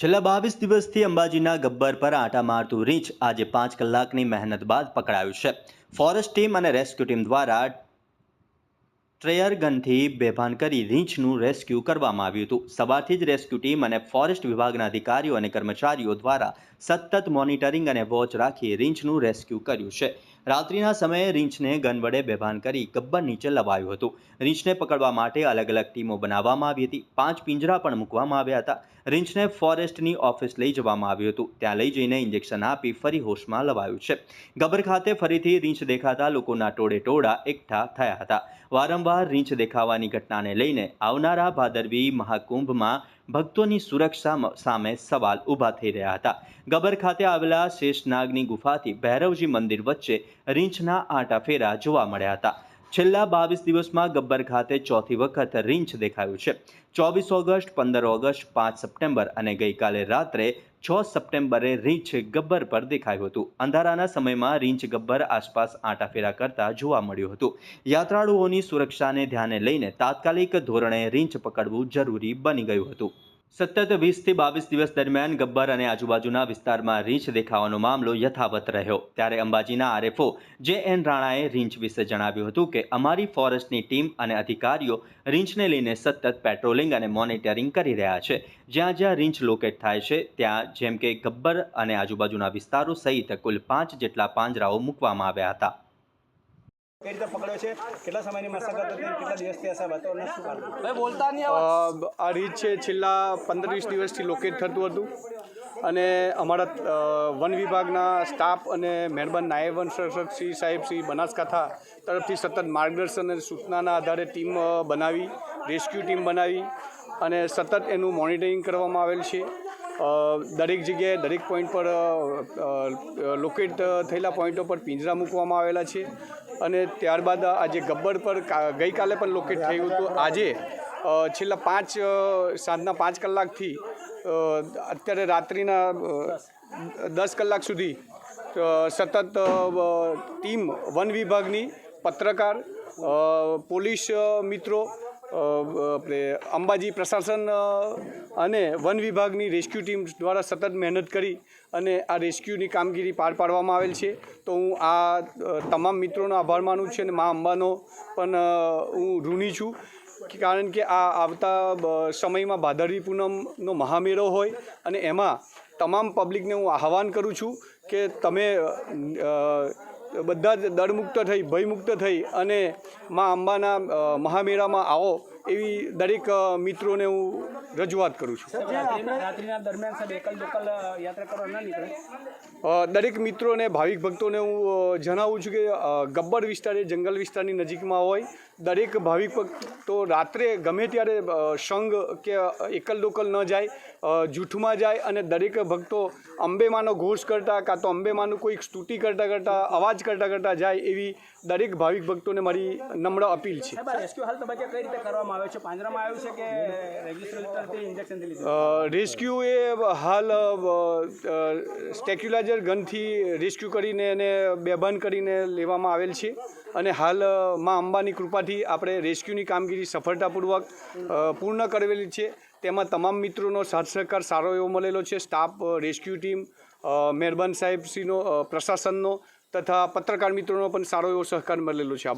છેલ્લા બાવીસ દિવસથી અંબાજીના ગબ્બર પર આંટા મારતું રીંછ આજે પાંચ કલાકની મહેનત બાદ પકડાયું છે. ફોરેસ્ટ ટીમ અને રેસ્ક્યુ ટીમ દ્વારા ટ્રેયર ગનથી બેભાન કરી રીંછનું રેસ્ક્યુ કરવામાં આવ્યું હતું. સવારથી જ રેસ્ક્યુ ટીમ અને ફોરેસ્ટ વિભાગના અધિકારીઓ અને કર્મચારીઓ દ્વારા સતત મોનિટરિંગ અને વોચ રાખી રીંછનું રેસ્ક્યુ કર્યું છે. રાત્રિના સમયે રીંછને ગન વડે બેભાન કરી ગબ્બર નીચે લવાયું હતું. રીંછને પકડવા માટે અલગ અલગ ટીમો બનાવવામાં આવી હતી. પાંચ પિંજરા પણ મૂકવામાં આવ્યા હતા. રીંછને ફોરેસ્ટની ઓફિસ લઈ જવામાં આવ્યું હતું. ત્યાં લઈ જઈને ઇન્જેક્શન આપી ફરી હોશમાં લવાયું છે. ગબ્બર ખાતે ફરીથી રીંછ દેખાતા લોકોના ટોળે ટોળા એકઠા થયા હતા. વારંવાર રીંછ દેખાવાની ઘટનાને લઈને આવનારા ભાદરવી મહાકુંભમાં ભક્તોની સુરક્ષા સામે સવાલ ઊભા થઈ રહ્યા હતા. ગબર ખાતે આવેલા શેષનાગની ગુફાથી ભૈરવજી મંદિર વચ્ચે રીંછના આંટા ફેરા જોવા મળ્યા હતા. છેલ્લા બાવીસ દિવસમાં ગબ્બર ખાતે ચોથી વખત રીંછ દેખાયું છે. ચોવીસ ઓગસ્ટ, પંદર ઓગસ્ટ, પાંચ સપ્ટેમ્બર અને ગઈકાલે રાત્રે છ સપ્ટેમ્બરે રીંછ ગબ્બર પર દેખાયું હતું. અંધારાના સમયમાં રીંછ ગબ્બર આસપાસ આંટાફેરા કરતા જોવા મળ્યું હતું. યાત્રાળુઓની સુરક્ષાને ધ્યાને લઈને તાત્કાલિક ધોરણે રીંછ પકડવું જરૂરી બની ગયું હતું. સતત વીસથી બાવીસ દિવસ દરમિયાન ગબ્બર અને આજુબાજુના વિસ્તારમાં રીંછ દેખાવાનો મામલો યથાવત રહ્યો. ત્યારે અંબાજીના આરએફઓ જે એન રાણાએ રીંછ વિશે જણાવ્યું હતું કે અમારી ફોરેસ્ટની ટીમ અને અધિકારીઓ રીંછને લઈને સતત પેટ્રોલિંગ અને મોનિટરિંગ કરી રહ્યા છે. જ્યાં જ્યાં રીંછ લોકેટ થાય છે, ત્યાં જેમ કે ગબ્બર અને આજુબાજુના વિસ્તારો સહિત કુલ પાંચ જેટલા પાંજરાઓ મૂકવામાં આવ્યા હતા. કઈ રીતે પકડ્યો છે? કેટલા સમયની મશાગત હતી? કેટલા દિવસથી હશે વાતાવરણ શું ભાઈ બોલતા નહીં આ રીત છે છેલ્લા પંદર વીસ દિવસથી લોકેટ થતું હતું. અને અમારા વન વિભાગના સ્ટાફ અને મહેરબાન નાયબ વન સંરક્ષક શ્રી સાહેબ શ્રી બનાસકાંઠા તરફથી સતત માર્ગદર્શન અને સૂચનાના આધારે ટીમ બનાવી રેસ્ક્યુ ટીમ બનાવી અને સતત એનું મોનિટરિંગ કરવામાં આવેલ છે. દરેક જગ્યાએ દરેક પોઈન્ટ પર લોકેટ થયેલા પોઈન્ટો પર પિંજરા મૂકવામાં આવેલા છે. અને ત્યારબાદ આજે ગબ્બર પર ગઈકાલે પણ લોકેટ થયું હતું. આજે છેલ્લા પાંચ સાંજના પાંચ કલાકથી અત્યારે રાત્રિના દસ કલાક સુધી સતત ટીમ વન વિભાગની પત્રકાર પોલીસ મિત્રો આપણે અંબાજી પ્રશાસન અને વન વિભાગની રેસ્ક્યુ ટીમ દ્વારા સતત મહેનત કરી અને આ રેસ્ક્યુની કામગીરી પાર પાડવામાં આવેલ છે. તો હું આ તમામ મિત્રોનો આભાર માનું છું અને મા અંબાનો પણ હું ઋણી છું. કારણ કે આ આવતા સમયમાં ભાદરવી પૂનમનો મહામેળો હોય અને એમાં તમામ પબ્લિકને હું આહવાન કરું છું કે તમે બધા જ દળમુક્ત થઈ ભયમુક્ત થઈ અને મા અંબાના મહામેળામાં આવો. એવી દરેક મિત્રોને હું રજૂઆત કરું છું. દરેક મિત્રોને ભાવિક ભક્તોને હું જણાવું છું કે ગબ્બર વિસ્તાર એ જંગલ વિસ્તારની નજીકમાં હોય દરેક ભાવિક ભક્તો રાત્રે ગમે ત્યારે સંઘ કે એકલ દોકલ ન જાય જૂઠમાં જાય અને દરેક ભક્તો અંબેમાનો ઘોષ કરતા કાં તો અંબેમાનું કોઈક સ્તુતિ કરતાં કરતાં અવાજ કરતાં કરતાં જાય એવી દરેક ભાવિક ભક્તોને મારી નમ્ર અપીલ છે. રેસ્ક્યુ હાલ કઈ રીતે કરવામાં આવ્યો છે? પાંજરામાં આવ્યું છે કે રેજિસ્ટ્રેટરથી ઇન્જેક્શનથી લીધું? રેસ્ક્યુ એ હાલ સ્ટેક્યુલાઇઝર ગનથી રેસ્ક્યુ કરીને એને બેભાન કરીને લેવામાં આવેલ છે. અને હાલમાં અંબાની કૃપાથી આપણે રેસ્ક્યુની કામગીરી સફળતાપૂર્વક પૂર્ણ કરેલી છે. તેમાં તમામ મિત્રોનો સાથ સહકાર સારો એવો મળેલો છે. સ્ટાફ રેસ્ક્યુ ટીમ મહેરબાન સાહેબશ્રીનો પ્રશાસનનો તથા પત્રકાર મિત્રોનો પણ સારો એવો સહકાર મળેલો છે. આ.